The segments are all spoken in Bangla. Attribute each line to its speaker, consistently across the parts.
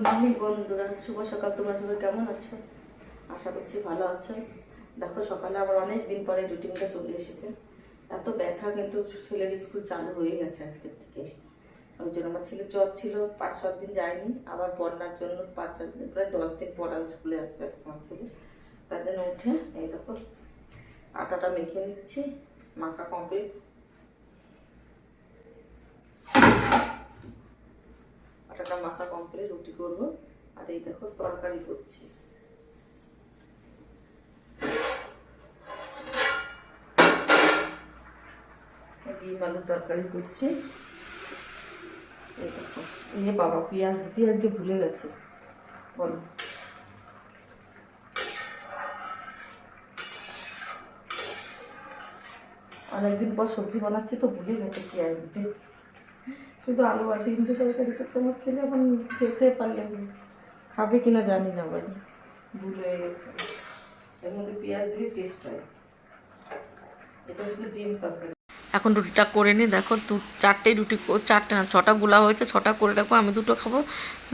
Speaker 1: গুড মর্নিং বন্ধুরা শুভ সকাল, তোমরা সবাই কেমন আছো? আশা করছি ভালো আছো। দেখো, সকালে আবার অনেক দিন পরে রুটিনটা চলে এসেছে। এত ব্যথা, কিন্তু ছেলের স্কুল চালু হয়ে গেছে আজকের থেকে। ওই জন্য আমার ছেলে জ্বর ছিল, পাঁচ, সাত দিন যায়নি। আবার বন্যার জন্য পাঁচ, সাত দিন, প্রায় দশ দিন পর আমি স্কুলে যাচ্ছে আজকে আমার ছেলে। তার জন্য উঠে, এই দেখো, আটাটা মেখে নিচ্ছি, মাখা কমপ্লিট আটাটা মাখা কমপ্লিট রুটি করব। আর এই দেখো তরকারি করছি। ডিম আলুর তরকারি করছি। এই দেখো এ বাবা, পেঁয়াজ দিতে আজকে ভুলে গেছে। বলো। অনেকদিন পর সবজি বানাচ্ছি তো ভুলে গেছে পেঁয়াজ দিতে শুধু আলু আর ডিম দিয়ে তরকারি করছে আমার ছেলে এখন খেতে পারলে খাবে কিনা জানি না বাড়ি। ভুল হয়ে গেছে। এর মধ্যে পেঁয়াজ দিলে টেস্ট হয়। এটা শুধু ডিম তরকারি। এখন রুটিটা করে নিই দেখো দু, চারটেই রুটি চারটে না, ছটা গুলা হয়েছে, ছটা করে রাখব, আমি দুটো খাব।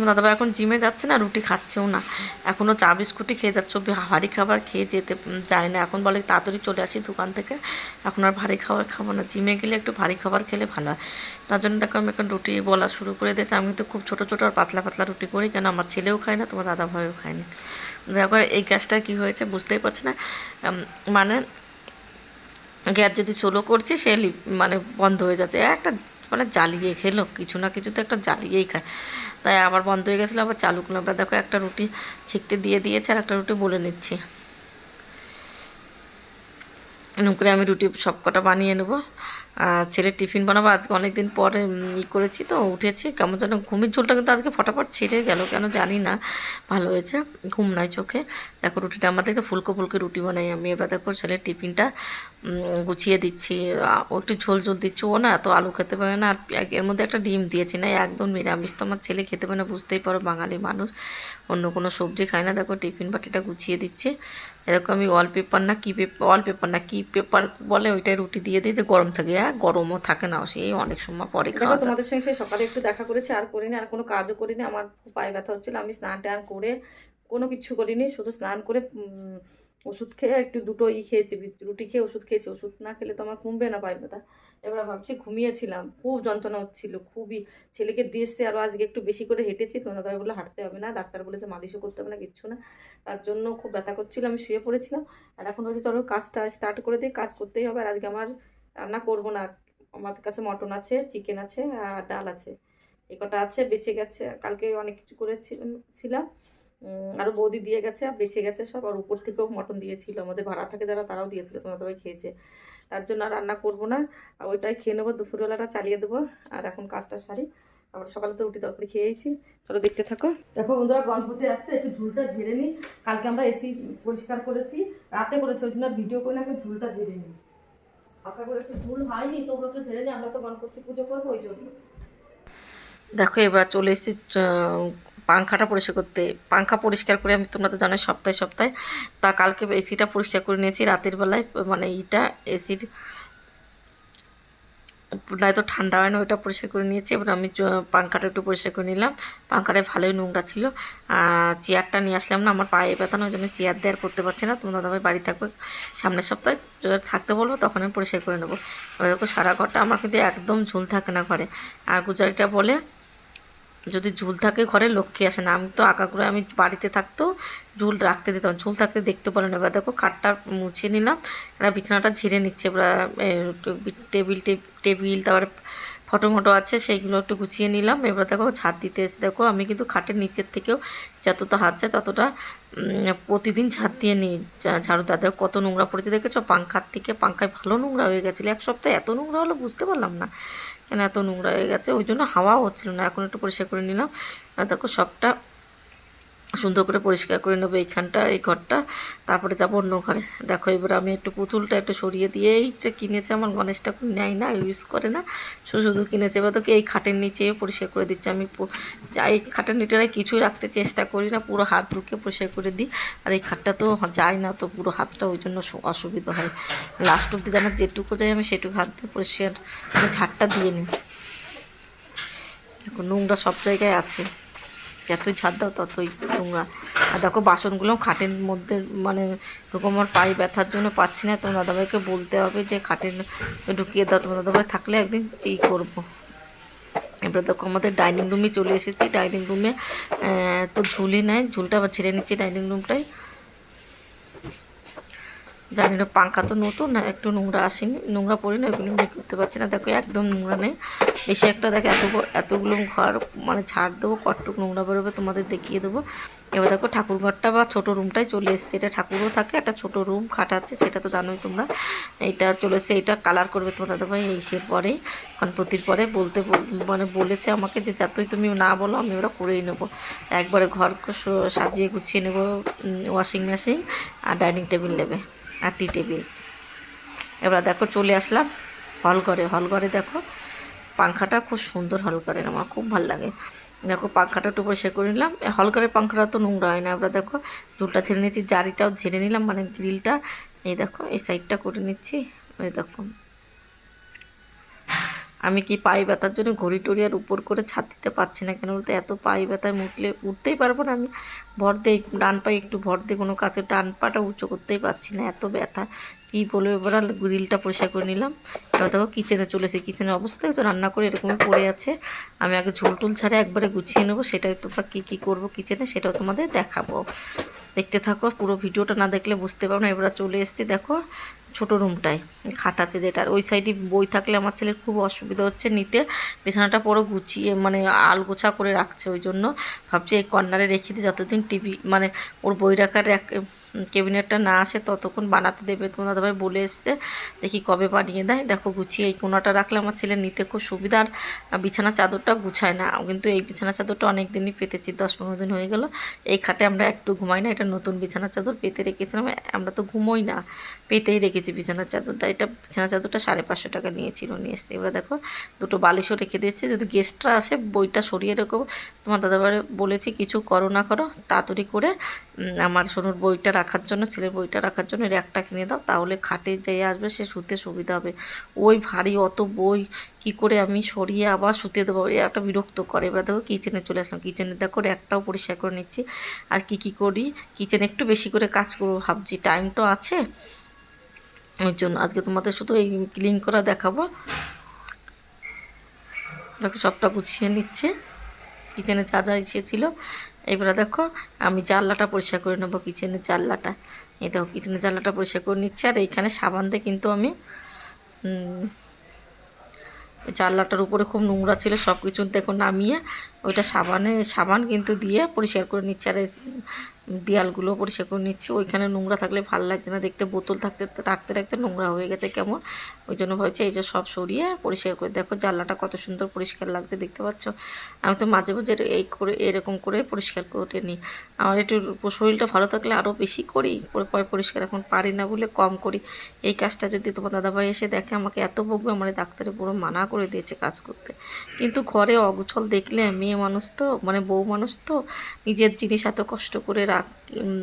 Speaker 1: দাদাভাই এখন জিমে যাচ্ছে না, রুটি খাচ্ছেও না। এখনও চা বিস্কুটই খেয়ে যাচ্ছে ভারী খাবার খেয়ে যেতে যায় না। এখন বলে তাড়াতাড়ি চলে আসি দোকান থেকে। এখন আর ভারী খাবার খাব না। জিমে গেলে একটু ভারী খাবার খেলে ভালো হয়। তার জন্য দেখো আমি এখন রুটি বলা শুরু করে দিয়েছি। আমি তো খুব ছোটো ছোটো আর পাতলা পাতলা রুটি করি, কেন আমার ছেলেও খায় না, তোমার দাদা ভাইও খায় না। দেখো এই গ্যাসটা কী হয়েছে বুঝতেই পারছি না। মানে গ্যাস যদি সোলো করছে, সে মানে বন্ধ হয়ে যাচ্ছে। একটা মানে জ্বালিয়ে খেলো, কিছু না কিছু তো একটা জ্বালিয়েই খায়। তাই আবার বন্ধ হয়ে গেছিল, আবার চালু করলাম আমরা দেখো একটা রুটি ছিঁকতে দিয়ে দিয়েছে আর একটা রুটি বলে নিচ্ছি। এরকম করে আমি রুটি সব কটা বানিয়ে নেব। আর ছেলের টিফিন বানাবো আজকে অনেক দিন পরে ই করেছি তো, উঠেছি। কেমন যেন ঘুমের ঝোলটা কিন্তু আজকে ফটাফট ছেড়ে গেল, কেন জানি না। ভালো হয়েছে, ঘুম নাই চোখে। দেখো রুটিটা আমাদের তো ফুলকো ফুলকো রুটি বানাই আমি। এবার দেখো ছেলের টিফিনটা গুছিয়ে দিচ্ছি। ও একটু ঝোল ঝোল দিচ্ছি, ও না এত আলু খেতে পারে না। আর এর মধ্যে একটা ডিম দিয়েছি না, একদম নিরামিষ। তো আমার ছেলে খেতে পারে না, বুঝতেই পারো বাঙালি মানুষ। অন্য কোনো সবজি খায় না। দেখো টিফিন বাটিটা গুছিয়ে দিচ্ছি। এরকম আমি ওয়াল পেপার না কী পেপার ওয়াল পেপার না কী পেপার বলে ওইটাই রুটি দিয়ে দিই যে গরম থাকে। হ্যাঁ গরমও থাকে না সেই অনেক সময় পরে খাওয়া।
Speaker 2: তোমাদের সঙ্গে সেই সকালে একটু দেখা করেছি আর করিনি আর কোনো কাজও করিনি। আমার পায়ে ব্যথা হচ্ছিল আমি স্নান টান করে কোনো কিছু করিনি শুধু স্নান করে ওষুধ খেয়ে একটু দুটো ই খেয়েছি রুটি খেয়ে ওষুধ খেয়েছি, ওষুধ না খেলে তো আমার কমবে না পায়ে ব্যথা এবার ভাবছি ঘুমিয়েছিলাম, খুব যন্ত্রণা হচ্ছিল, খুবই। ছেলেকে দিয়েছে আরও আজকে একটু বেশি করে হেঁটেছি, তো দাদা বলে হাঁটতে হবে না, ডাক্তার বলেছে মালিশও করতে হবে না, কিচ্ছু না। তার জন্য খুব ব্যথা করছিল, আমি শুয়ে পড়েছিলাম। আর এখন হচ্ছে চলো কাজটা স্টার্ট করে দিই, কাজ করতেই হবে। আর আজকে আমার রান্না করব না আমাদের কাছে মটন আছে চিকেন আছে, আর ডাল আছে। এ কটা আছে, বেঁচে গেছে, কালকে অনেক কিছু করেছিলাম আরও বৌদি দিয়ে গেছে আর বেঁচে গেছে সব আর উপর থেকেও মটন দিয়েছিল। আমাদের ভাড়া থাকে যারা তারাও দিয়েছিল তোমার সবাই খেয়েছে। তার জন্য আর রান্না করব না আর ওইটাই খেয়ে নেব দুপুরবেলাটা চালিয়ে দেবো আর এখন কাজটা সারি। আবার সকালে তো রুটি তরকারি খেয়েছি চলো দেখতে থাকো।
Speaker 1: দেখো বন্ধুরা গণপতি আসছে একটু ঝুলটা ঝেড়ে নিই। কালকে আমরা এসি পরিষ্কার করেছি রাতে করেছি ওই জন্য ভিডিও করে না একটু ঝুলটা ঝেড়ে নিই। হালকা করে একটু ঝুল হয়নি তবু একটু ঝেড়ে নিই আমরা তো গণপতি পুজো করব ওই জন্য।
Speaker 2: দেখো এবার চলে এসেছি পাংখাটা পরিষ্কার করতে, পাংখা পরিষ্কার করে আমি তোমরা তো জানো সপ্তাহে সপ্তাহে, তা কালকে এসিটা পরিষ্কার করে নিয়েছি, রাতের বেলায় মানে ইটা এসির নয়তো ঠান্ডা হয় না, ওইটা পরিষ্কার করে নিয়েছি, এবার আমি পাংখাটা একটু পরিষ্কার করে নিলাম, পাংখাটায় ভালোই নোংরা ছিল, আর চেয়ারটা নিয়ে আসলাম না, আমার পায়ে ব্যথা না, ওই জন্য চেয়ার দেওয়ার করতে পারছি না, তোমরা দাদাভাই বাড়ি থাকবে, সামনের সপ্তাহে যদি থাকতে বলব তখন আমি পরিষ্কার করে নেব দেখো সারা ঘরটা আমার কিন্তু একদম ঝুল থাকে না ঘরে, আর গুজারিটা বলে যদি ঝুল থাকে ঘরে, লক্ষ্মী আসে না। আমি তো আঁকা করে আমি বাড়িতে থাকতেও ঝুল রাখতে দিতাম। ঝুল থাকতে দেখতে পারে না। এবার দেখো খাটটা মুছে নিলাম। এবার বিছানাটা ঝেড়ে নিচ্ছে। টেবিল টেবিল, তারপরে ফটো মটো আছে, সেইগুলো একটু গুছিয়ে নিলাম। এবার দেখো ছাদ দিতে এসে দেখো, আমি কিন্তু খাটের নিচের থেকেও যতটা হাত যায় ততটা প্রতিদিন ছাদ দিয়ে নিই ঝাড়ু দাও দেখো কত নোংরা পড়েছে। দেখেছ? পাংখার থেকে পাংখায় ভালো নোংরা হয়ে গেছিল। এক সপ্তাহে এত নোংরা হলো বুঝতে পারলাম না। এত নোংরা হয়ে গেছে? ওই জন্য হাওয়া হচ্ছিল না। এখন একটু পরিষ্কার করে নিলাম। আর দেখো সবটা সুন্দর করে পরিষ্কার করে নেব এইখানটা, এই ঘরটা। তারপরে যাব অন্য ঘরে। দেখো, এবার আমি একটু পুতুলটা একটু সরিয়ে দিয়েই যে কিনেছে আমার গণেশ ঠাকুর, নেয় না ইউজ করে না। শুধু শুধু কিনেছে। এবার তোকে এই খাটের নিচে পরিষ্কার করে দিচ্ছে। আমি এই খাটের নিচে কিছুই রাখতে চেষ্টা করি না। পুরো হাত ঢুকে পরিষ্কার করে দিই। আর এই খাটটা তো যায় না, তো পুরো হাতটা ওই জন্য অসুবিধা হয়। লাস্ট অব্দি জানার যেটুকু যাই আমি সেটুকু হাত দিয়ে পরিষ্কার মানে ঝাড়টা দিয়ে নিই। দেখো, নোংরা সব জায়গায় আছে। যতই ছাদ দাও, ততই তোমরা আর দেখো, বাসনগুলো খাটের মধ্যে মানে এরকম আমার পায়ে ব্যথার জন্য পাচ্ছি না। তোমার দাদাভাইকে বলতে হবে যে, খাটের ঢুকিয়ে দাও। তোমার দাদাভাই থাকলে একদিন এই করব? এবার দেখো, আমাদের ডাইনিং রুমে চলে এসেছি। ডাইনিং রুমে তো ঝুলি নেয় ঝুলটা আবার ছেড়ে নিচ্ছি ডাইনিং রুমটাই জানি না, পাঙ্খা তো নতুন, না একটু নোংরা আসেনি। নোংরা পড়ে না ওইগুলো বের করতে পারছি না। দেখো, একদম নোংরা নেই। বেশি একটা দেখো, এত এতগুলো ঘর মানে ছাড় দেবো কটটুক নোংরা বেরোবে তোমাদের দেখিয়ে দেবো। এবার দেখো, ঠাকুর ঘরটা বা ছোটো রুমটাই চলে এসছে। এটা ঠাকুরও থাকে, একটা ছোট রুম খাট আছে, সেটা তো জানোই তোমরা। এইটা চলে এসছে এটা কালার করবে তোমার এই সের পরে গণপতির পরে। বলতে মানে বলেছে আমাকে যে যতই তুমি না বলো, আমি ওরা করেই নেব। একবারে ঘর সাজিয়ে গুছিয়ে নেব ওয়াশিং মেশিন আর ডাইনিং টেবিল নেবে। আর টি টেবিল। এবার দেখো চলে আসলাম হল ঘরে হল ঘরে দেখো পাংখাটা খুব সুন্দর হল ঘরের আমার খুব ভালো লাগে। দেখো পাংখাটা একটু পরিষ্কার করে নিলাম। হল ঘরের পাংখাটা তো নোংরা হয় না। এবার দেখো ঝুলটা ছেড়ে নিচ্ছি জারিটাও ঝেড়ে নিলাম মানে গ্রিলটা। এই দেখো, এই সাইডটা করে নিচ্ছি। ওই দেখো। আমি কি পায়ে ব্যথার জন্য ঘড়ি টড়ি আর উপর করে ছাদ দিতে পারছি না কেন বলতে? এত পায়ে ব্যথায় মুটলে উঠতেই পারব না আমি। ভর দিয়ে ডান পায়ে একটু ভর দিয়ে কোনো কাছে ডান পাটা উঁচু করতেই পারছি না, এত ব্যথা। কী বলব? এবার গ্রিলটা পরিষ্কার করে নিলাম। এবার দেখো কিচেনে চলে এসে কিচেনের অবস্থা দেখছ? রান্না করে এরকমই পড়ে আছে। আমি আগে ঝোল টুল ছাড়া একবারে গুছিয়ে নেব। সেটাই তোমরা কী কী করব কিচেনে সেটাও তোমাদের দেখাবো। দেখতে থাকো, পুরো ভিডিওটা না দেখলে বুঝতে পারব না। এবার চলে এসেছি, দেখো। ছোট রুমটায়, খাট আছে যেটা। ওই সাইডে বই থাকলে আমার ছেলের খুব অসুবিধা হচ্ছে নিতে। বিছানাটা পুরো গুছিয়ে মানে আলগোছা করে রাখছে ওই জন্য। ভাবছি এই কর্নারে রেখে দিই, যতদিন টিভি মানে ওর বই রাখার এক ক্যাবিনেটটা না আসে ততক্ষণ বানাতে দেবে, তোমার দাদাভাই বলে এসছে। দেখি কবে বানিয়ে দেয়। দেখো, গুছিয়ে এই কোনাটা রাখলে আমার ছেলে নিতে খুব সুবিধা। আর বিছানা চাদরটা গুছায় না। কিন্তু এই বিছানা চাদরটা অনেক দিনই পেতেছি, দশ পনেরো দিন হয়ে গেল। এই খাটে আমরা একটু ঘুমাই না, এটা নতুন বিছানা চাদর পেতে রেখেছিলাম। আমরা তো ঘুমোই না, পেতেই রেখেছি বিছানার চাদরটা। এটা বিছানা চাদরটা সাড়ে পাঁচশো টাকা নিয়েছিল, নিয়ে এসছে। এবার দেখো, দুটো বালিশও রেখে দিয়েছি। যদি গেস্টরা আসে, বইটা সরিয়ে রেখো। তোমার দাদাবারে বলেছি, কিছু করো না করো, তাড়াতাড়ি করে আমার সোনুর বইটা রাখার জন্য, ছেলের বইটা রাখার জন্য র্যাকটা কিনে দাও, তাহলে খাটে যে আসবে, সে শুতে সুবিধা হবে। ওই ভারী অত বই, কি করে আমি সরিয়ে আবার শুতে দেবো? একটা বিরক্ত করে। এবার দেখো কিচেনে চলে আসলাম। কিচেনে দেখো র্যাকটাও পরিষ্কার করে নিচ্ছি। আর কি কি করি? কিচেনে একটু বেশি করে কাজ করব ভাবছি। টাইম তো আছে। ওই জন্য আজকে তোমাদের শুধু এই ক্লিন করা দেখাবো। দেখো সবটা গুছিয়ে নিচ্ছে। কিচেনে যা যা এসেছিল। এবারে দেখো, আমি জানলাটা পরিষ্কার করে নেব, কিচেনের জানলাটা। এই দেখো, কিচেনের জানলাটা পরিষ্কার করে নিচ্ছে, আর এইখানে সাবান দিয়ে কিন্তু আমি জানলাটার উপরে খুব নোংরা ছিল সব কিছু দেখো নামিয়ে, ওইটা সাবানে, সাবান কিন্তু দিয়ে পরিষ্কার করে নিচ্ছে, আর দেয়ালগুলো পরিষ্কার করে নিচ্ছি। ওইখানে নোংরা থাকলে ভালো লাগছে না। দেখতে বোতল থাকতে, রাখতে রাখতে নোংরা হয়ে গেছে কেমন? ওই জন্য ভাবছি এই যে সব সরিয়ে পরিষ্কার করে, দেখো জানলাটা কত সুন্দর পরিষ্কার লাগছে, দেখতে পাচ্ছ? আমি তো মাঝে মাঝে এই করে, এরকম করে পরিষ্কার করে নিই। আমার একটু শরীরটা ভালো থাকলে আরও বেশি করি, পরে পরে পরিষ্কার এখন পারি না বলে কম করি। এই কাজটা যদি তোমার দাদাভাই এসে দেখে, আমাকে এত বকবে, আমার ডাক্তারে পুরো মানা করে দিয়েছে কাজ করতে। কিন্তু ঘরে অগুছল দেখলে মেয়ে মানুষ তো মানে বউ মানুষ তো, নিজের জিনিস এত কষ্ট করে রাখ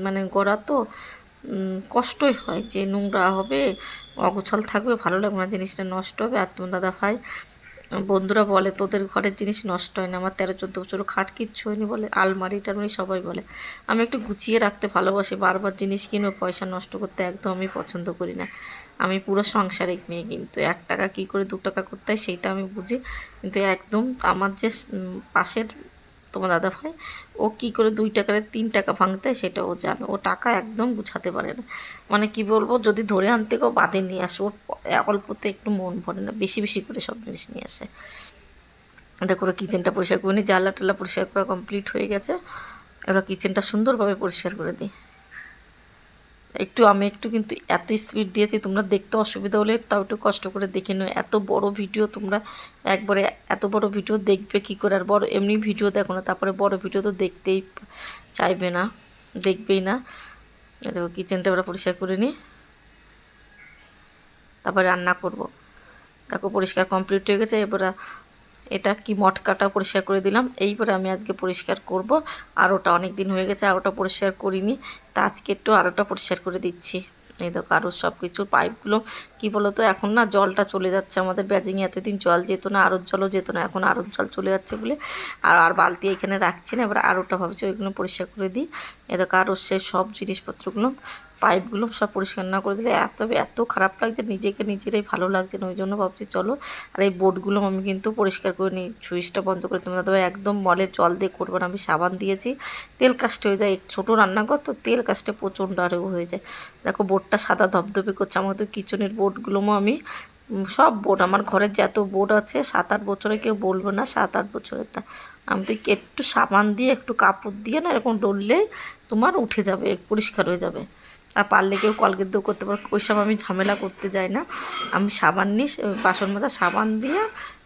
Speaker 2: মানে গড়া তো কষ্টই হয় যে নোংরা হবে, অগোছাল থাকবে, ভালো লাগবে না, জিনিসটা নষ্ট হবে। আর তোমার দাদা ভাই, বন্ধুরা বলে, তোদের ঘরের জিনিস নষ্ট হয় না, আমার তেরো, চোদ্দ বছর খাট কিচ্ছু হয়নি বলে আলমারি টালমারি সবাই বলে। আমি একটু গুছিয়ে রাখতে ভালোবাসি, বারবার জিনিস কিনবো, পয়সা নষ্ট করতে একদম আমি পছন্দ করি না। আমি পুরো সংসারিক মেয়ে কিন্তু, এক টাকা কী করে দু টাকা করতে হয়, সেইটা আমি বুঝি, কিন্তু একদম আমার যে পাশের তোমার দাদা ভাই, ও কি করে দুই টাকার তিন টাকা ভাঙতে সেটা ও জানে। ও টাকা একদম গুছাতে পারে না। মানে কি বলব, যদি ধরে আনতে কেউ বাদে নিয়ে আসে, ওর অল্পতে একটু মন ভরে না, বেশি বেশি করে সব জিনিস নিয়ে আসে। দেখো ওরা কিচেনটা পরিষ্কার করে নি জানলা টাল্লা পরিষ্কার করা কমপ্লিট হয়ে গেছে। ওরা কিচেনটা সুন্দরভাবে পরিষ্কার করে দিই। একটু, আমি একটু কিন্তু এত স্পিড দিয়েছি, তোমরা দেখতে অসুবিধা হলে তাও একটু কষ্ট করে দেখে নিও। এত বড় ভিডিও তোমরা একবারে এত বড় ভিডিও দেখবে কি করে? আর বড়, এমনি ভিডিও দেখো না, তারপরে বড় ভিডিও তো দেখতেই চাইবে না, দেখবেই না। দেখো কিচেনটা ওরা পরিষ্কার করে নিই তারপরে রান্না করব। দেখো, পরিষ্কার কমপ্লিট হয়ে গেছে, এবার এটা কি মটকাটা পরিষ্কার করে দিলাম। এইবারে আমি আজকে পরিষ্কার করব। আর ওটা অনেক দিন হয়ে গেছে আর ওটা পরিষ্কার করিনি। তা আজকে একটু আর ওটা পরিষ্কার করে দিচ্ছি। এই দেখো আরও সব কিছুর পাইপগুলো, কী বলো তো এখন না জলটা চলে যাচ্ছে আমাদের। ব্যাজিংয়ে এতদিন জল যেত না আরও জলও যেত না, এখন আরও জল চলে যাচ্ছে বলে। আর আর বালতি এখানে রাখছি না, এবার আরোটা ভাবছি ওইগুলো পরিষ্কার করে দিই। এ দেখো আরও সে সব জিনিসপত্রগুলো পাইপগুলো সব পরিষ্কার না করে দিলে এত এত খারাপ লাগছে, নিজেকে নিজেরাই ভালো লাগছে না ওই জন্য ভাবছি চলো। আর এই বোর্ডগুলো আমি কিন্তু পরিষ্কার করে নিই, সুইচটা বন্ধ করে তোমরা তবে একদম মলে জল দিয়ে করব না, আমি সাবান দিয়েছি। তেল কাস্টে হয়ে যায় ছোটো রান্নাঘর তো তেল কাস্টে প্রচণ্ড আরও হয়ে যায়। দেখো বোর্ডটা সাদা ধবধবে করছে, আমার তো কিচেনের বোর্ডগুলোও আমি সব বোর্ড আমার ঘরের যত বোর্ড আছে সাত আট বছরে কেউ বলবে না সাত আট বছরের তা। আমি তো একটু সাবান দিয়ে, একটু কাপড় দিয়ে না এরকম ডললেই তোমার উঠে যাবে, পরিষ্কার হয়ে যাবে। আর পারলে কেউ কলগেট দিয়েও করতে পারো। ওইসব আমি ঝামেলা করতে যাই না। আমি সাবান নিই বাসন মাজা, সাবান দিয়ে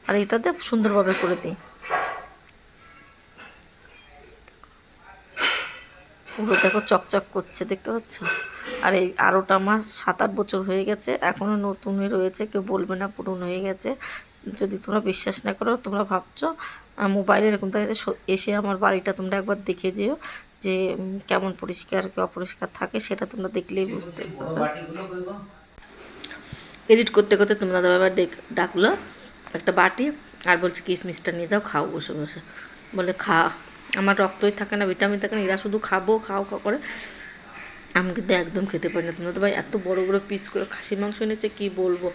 Speaker 2: আর এটাতে সুন্দরভাবে করে দিই। পুরো দেখো চকচক করছে, দেখতে পাচ্ছ? আর এই আরোটা মাস সাত আট বছর হয়ে গেছে এখনও নতুনই রয়েছে, কেউ বলবে না পুরনো হয়ে গেছে। যদি তোমরা বিশ্বাস না করো, তোমরা ভাবছ মোবাইলে এরকম থাকে এসে আমার বাড়িটা তোমরা একবার দেখে যেও। যে কেমন পরিষ্কার কি অপরিষ্কার থাকে সেটা তোমরা দেখলেই বুঝতে এডিট করতে করতে তোমরা ডেক- ডাকলো একটা বাটি আর বলছে কিশমিশটা নিয়ে যাও, খাও বসে বসে। বলে, খা। আমার রক্তই থাকে না, ভিটামিন থাকে না, এরা শুধু খাব, খাও খাও করে। আমি কিন্তু একদম খেতে পারি না। তোমরা তো ভাই এত বড় বড় পিস করে খাসির মাংস এনেছে, কি বলব?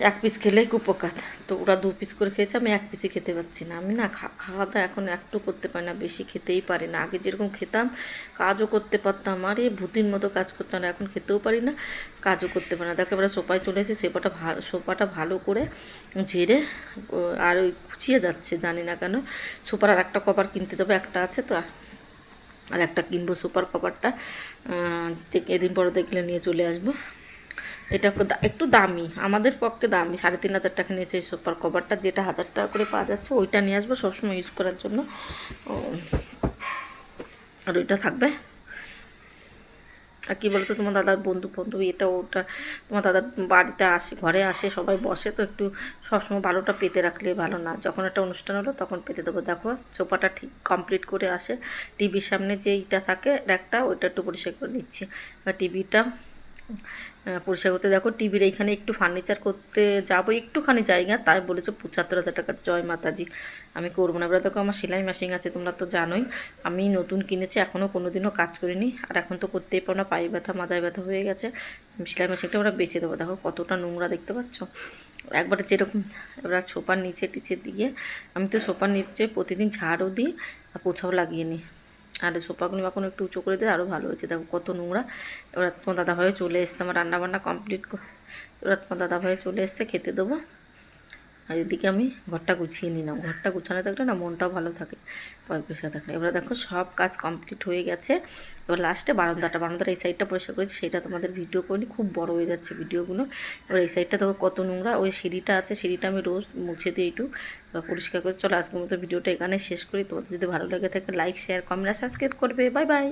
Speaker 2: এক পিস খেলেই কুপকাত তো ওরা দু পিস করে খেয়েছে, আমি এক পিসই খেতে পারছি না। আমি না খাওয়া দাওয়া এখন একটু করতে পারি না, বেশি খেতেই পারি না। আগে যেরকম খেতাম, কাজও করতে পারতাম। আর এই ভূতির মতো কাজ করতাম না এখন খেতেও পারি না, কাজও করতে পারি না। দেখো, এবার সোফায় চলে এসে সেপাটা ভালো সোফাটা ভালো করে ঝেড়ে আর ওই খুচিয়ে যাচ্ছে, জানি না কেন। সোফার আর একটা কভার কিনতে যাবে, একটা আছে তো, আর- আর একটা কিনবো সুপার কভারটা এদিন পরে দেখলে নিয়ে চলে আসব। এটা একটু দামি, আমাদের পক্ষে দামি। সাড়ে তিন হাজার টাকা নিয়েছে এই সুপার কভারটা, যেটা হাজার টাকা করে পাওয়া যাচ্ছে, ওইটা নিয়ে আসব, সবসময় ইউজ করার জন্য। আর ওইটা থাকবে? আর কী বলতো, তোমার দাদার বন্ধু বান্ধবী এটা ওটা, তোমার দাদার বাড়িতে আসে, ঘরে আসে, সবাই বসে, তো একটু সবসময় ভালোটা পেতে রাখলে ভালো না। যখন একটা অনুষ্ঠান হলো, তখন পেতে দেবো। দেখো, সোফাটা ঠিক কমপ্লিট করে আসে। টিভির সামনে যে ইটা থাকে, একটা, ওইটা একটু পরিষ্কার করে নিচ্ছি। এবার টিভিটা পরিষ্কার করতে দেখো টিভির এইখানে একটু ফার্নিচার করতে যাব, একটুখানি জায়গা, তাই বলেছ পঁচাত্তর হাজার টাকা জয় মাতাজি, আমি করব না। এবার দেখো আমার সেলাই মেশিন আছে, তোমরা তো জানোই, আমি নতুন কিনেছি এখনও কোনো দিনও কাজ করিনি, আর এখন তো করতেই পারো না, পায়ে ব্যথা, মাজায় ব্যথা হয়ে গেছে। সেলাই মেশিনটা ওরা বেঁচে দেবো। দেখো কতটা নোংরা দেখতে পাচ্ছ? একবারে যেরকম এবার সোফার নিচে টিচে দিয়ে, আমি তো সোফার নিচে প্রতিদিন ঝাড়ও দিই, আর পোছাও লাগিয়ে নিই। আর সোফাগুলো এখন একটু উঁচু করে দিলে আরও ভালো হয়েছে। দেখো কত নোংরা। ওরা তোমার দাদাভাইও চলে এসছে। আমার রান্নাবান্না কমপ্লিট ওরা তোমার দাদাভাই চলে এসছে। খেতে দেবো। আর এদিকে আমি ঘরটা গুছিয়ে নিলাম। ঘরটা গুছানো থাকলে না মনটাও ভালো থাকে পরিষ্কার থাকলে। এবার দেখো সব কাজ কমপ্লিট হয়ে গেছে। এবার লাস্টে বারান্দাটা বারান্দার এই সাইডটা পরিষ্কার করেছি, সেটা তোমাদের ভিডিও করিনি, খুব বড় হয়ে যাচ্ছে ভিডিওগুলো এবার এই সাইডটা দেখো কত নোংরা, ওই সিঁড়িটা আছে, সিঁড়িটা আমি রোজ মুছে দিই একটু, এবার পরিষ্কার করে চলো আজকের মতো ভিডিওটা এখানে শেষ করি। তোমাদের যদি ভালো লেগে থাকে লাইক শেয়ার কমেন্ট সাবস্ক্রাইব করবে। Bye bye